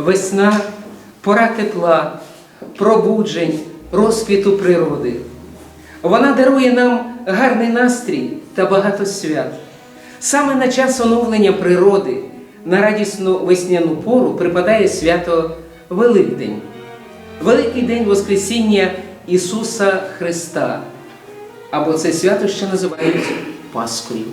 Весна пора тепла, пробуджень, розквіту природи. Вона дарує нам гарний настрій та багато свят. Саме на час оновлення природи, на радісну весняну пору припадає свято Великдень, Великий день Воскресіння Ісуса Христа. Або це свято ще називають Паскою.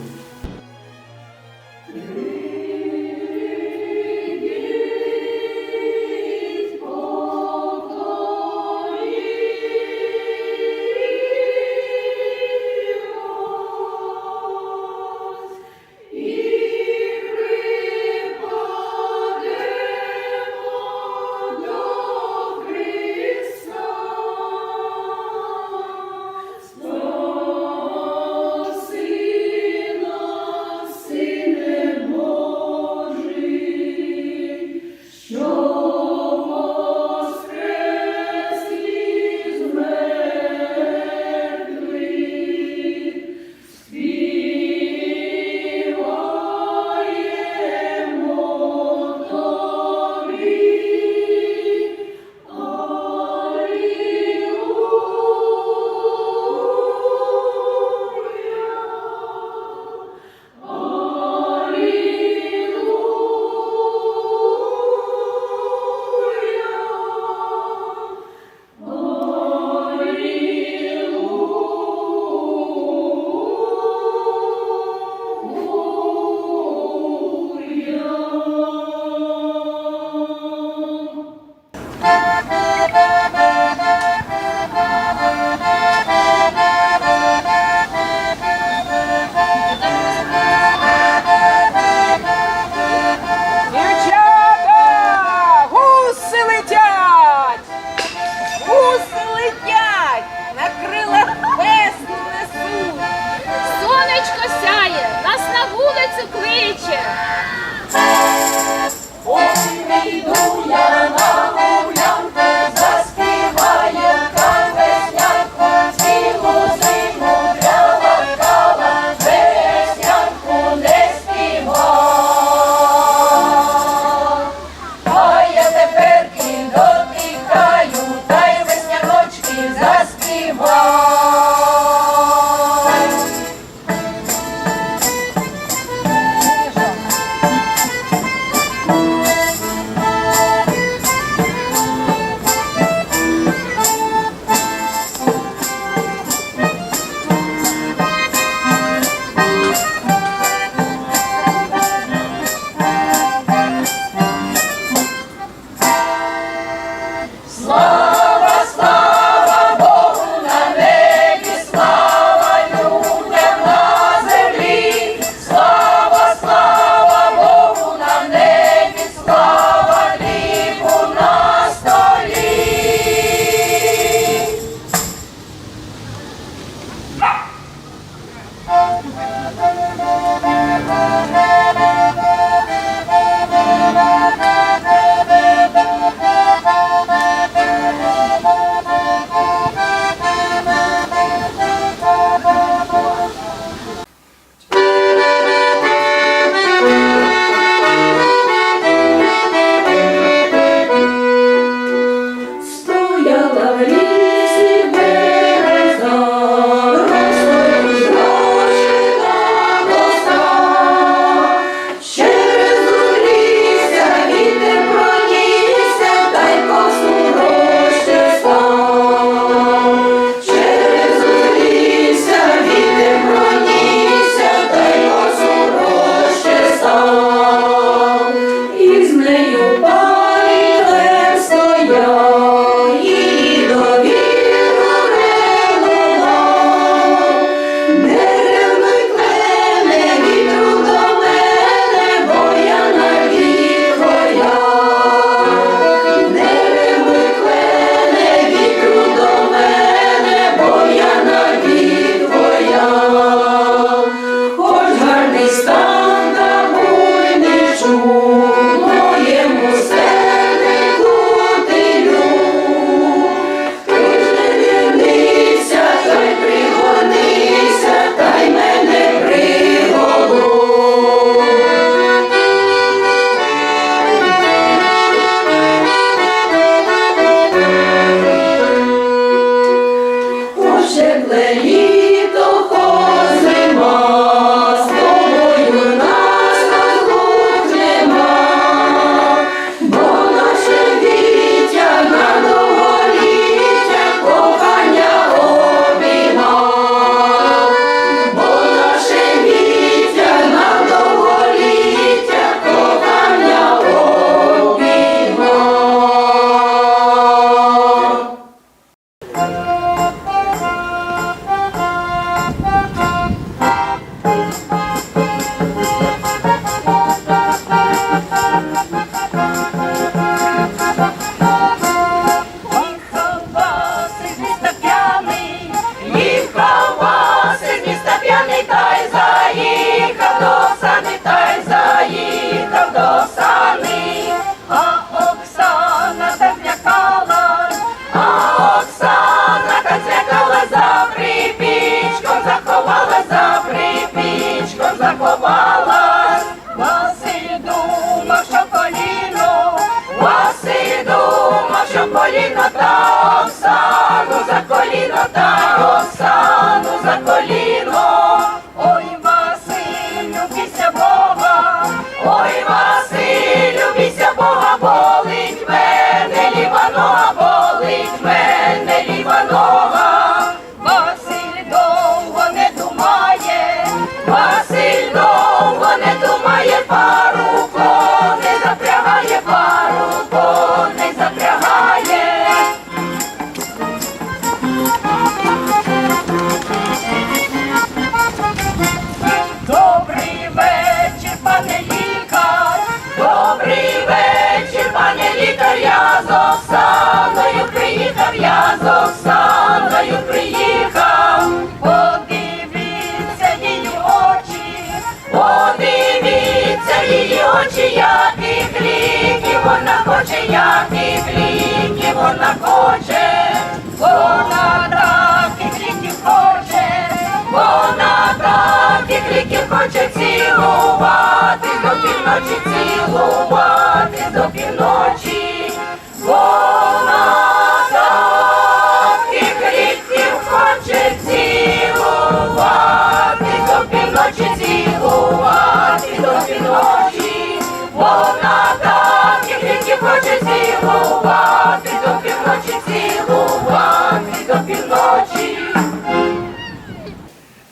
вона хоче, вона так і криків хоче, вона так і хоче цілувати, до півночі цілувати, до півночі.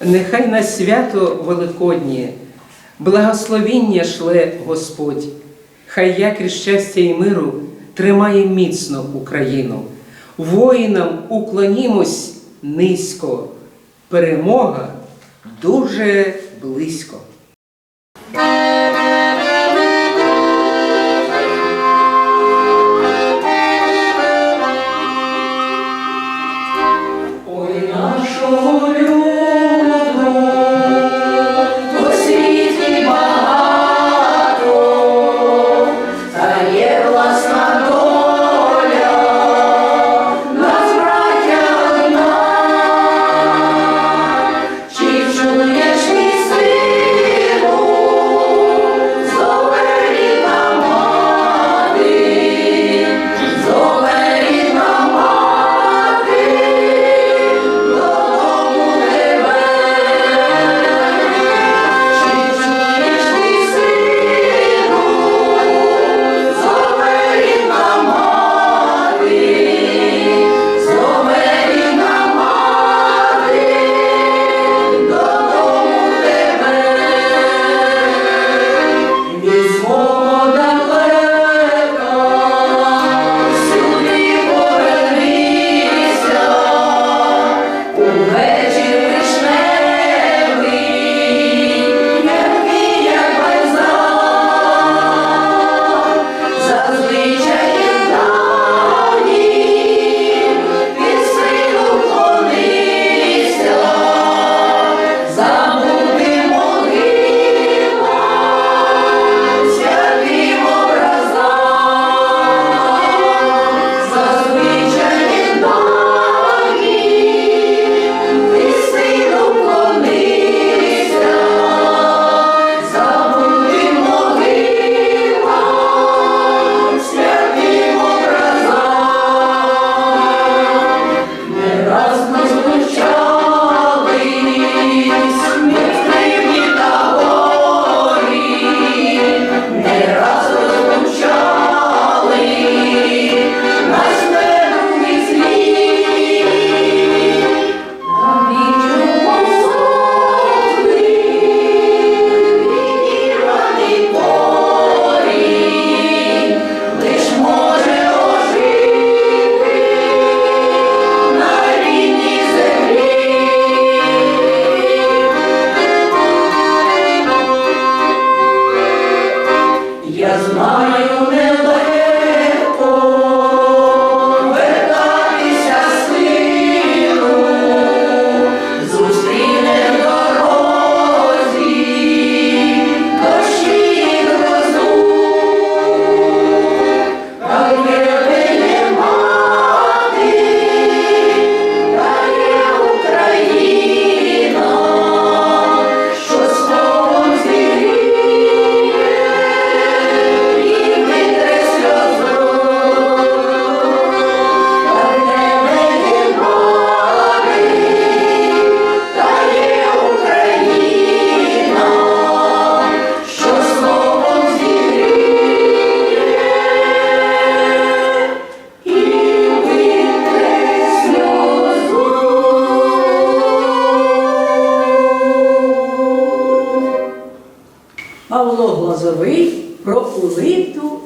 нехай на свято Великоднє, благословіння шле Господь, хай якрі щастя і миру тримає міцно Україну. Воїнам уклонімось низько. Перемога дуже близько.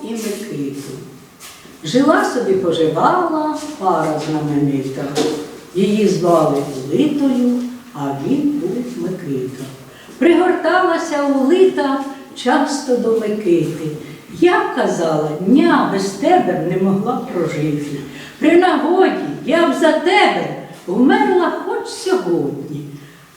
І Микиту. Жила собі поживала пара знаменита. Її звали Улитою, а він був Микита. Пригорталася Улита часто до Микити. Я казала, дня без тебе не могла прожити. При нагоді я б за тебе вмерла хоч сьогодні.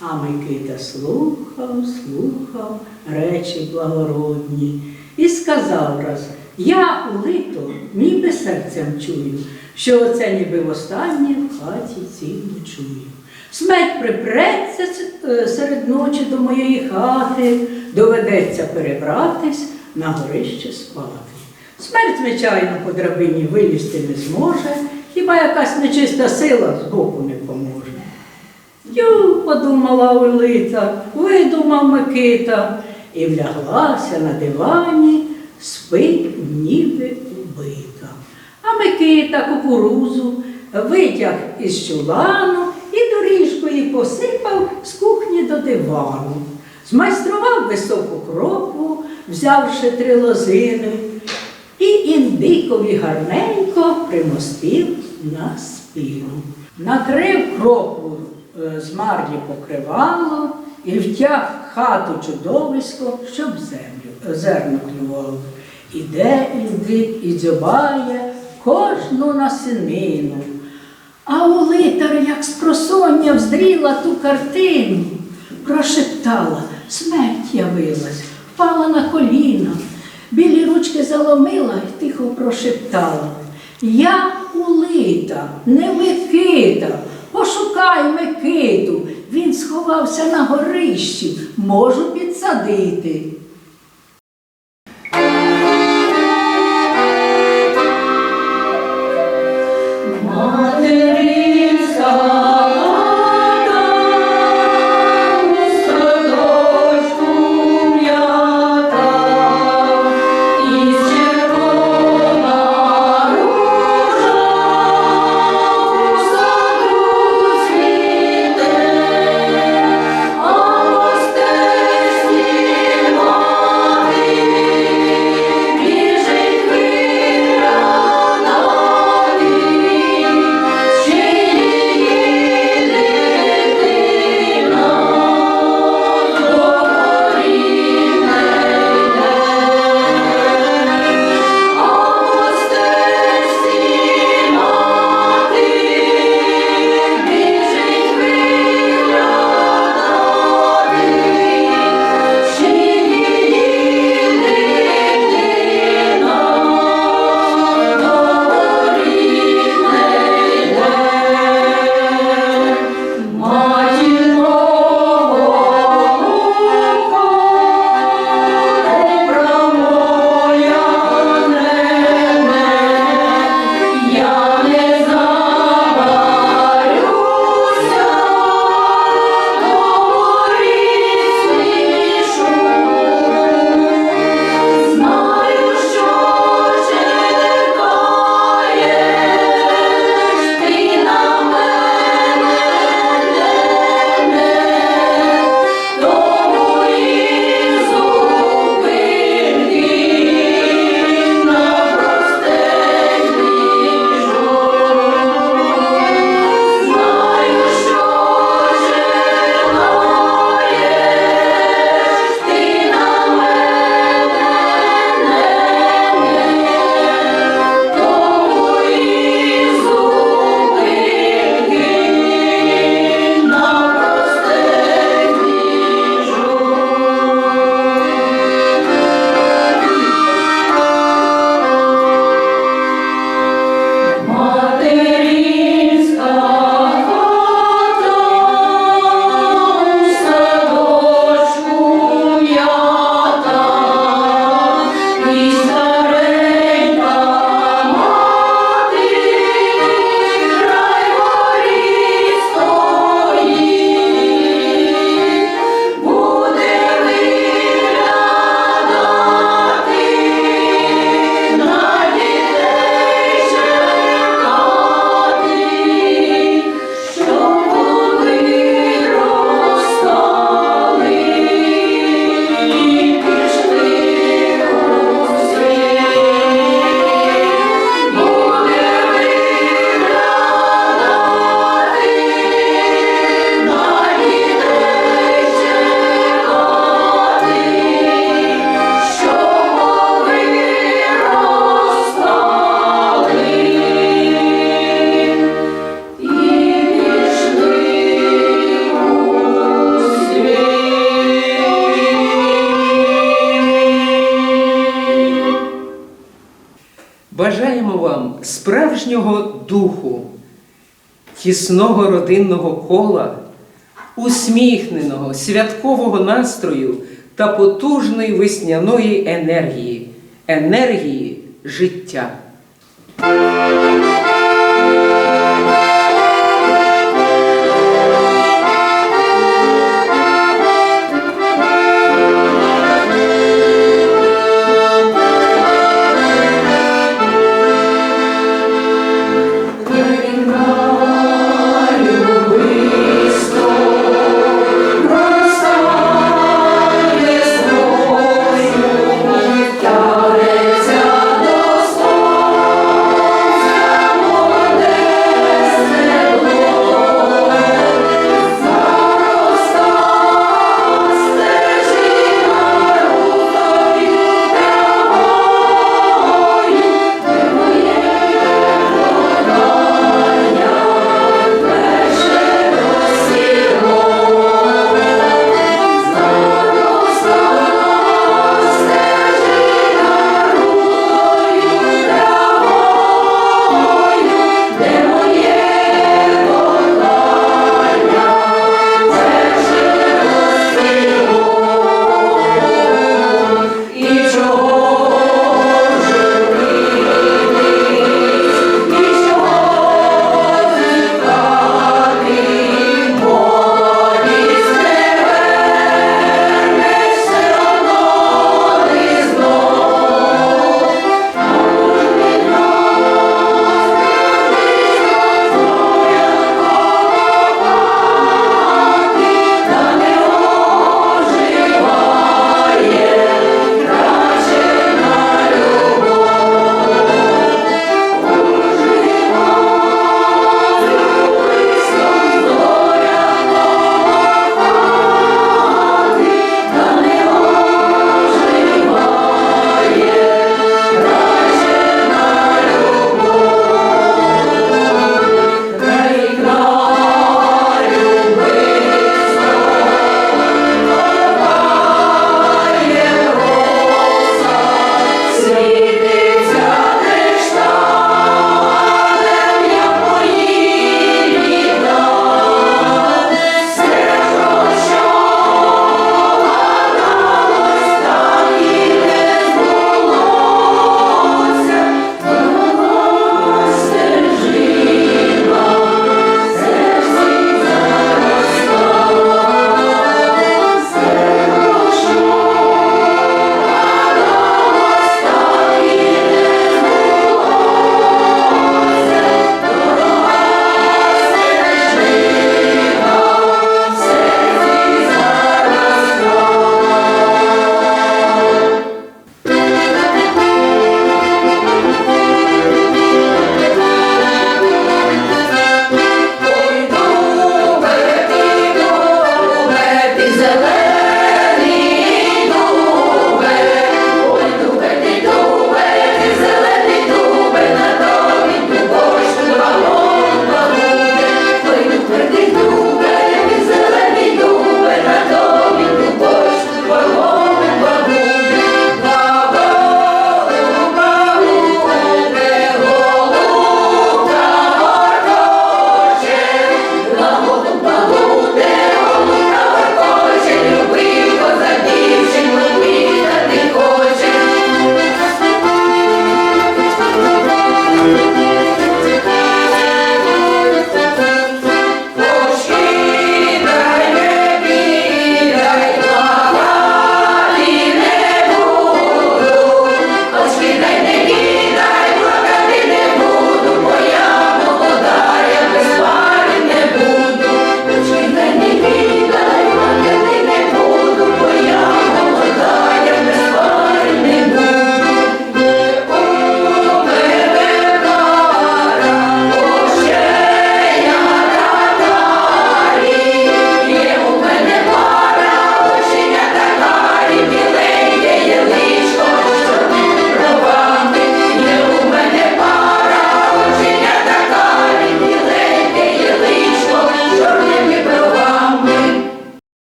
А Микита слухав, слухав речі благородні і сказав раз, я улито ніби серцем чую, що оце ніби востаннє в хаті цій ночую. Смерть припреться е, серед ночі до моєї хати, доведеться перебратись на горище спати. Смерть, звичайно, по драбині вилізти не зможе, хіба якась нечиста сила збоку не поможе. Ю, подумала Улита, видумав Микита, і вляглася на дивані, спить, ніби убита. А Микита кукурузу витяг із чулану і доріжкою посипав з кухні до дивану. Змайстрував високу кропу, взявши три лозини, і індикові гарненько примостив на спину. Накрив кропу е, з марлі покривало і втяг хату чудовисько, щоб землю, зерно клювало. Іде індик і дзьобає кожну насинину. А улитар, як з просоння вздріла ту картину, прошептала, смерть явилась, впала на коліна, білі ручки заломила і тихо прошептала. Я улита, не Микита, пошукай Микиту, він сховався на горищі, можу підсадити. Father. Духу, тісного родинного кола, усміхненого святкового настрою та потужної весняної енергії, енергії життя.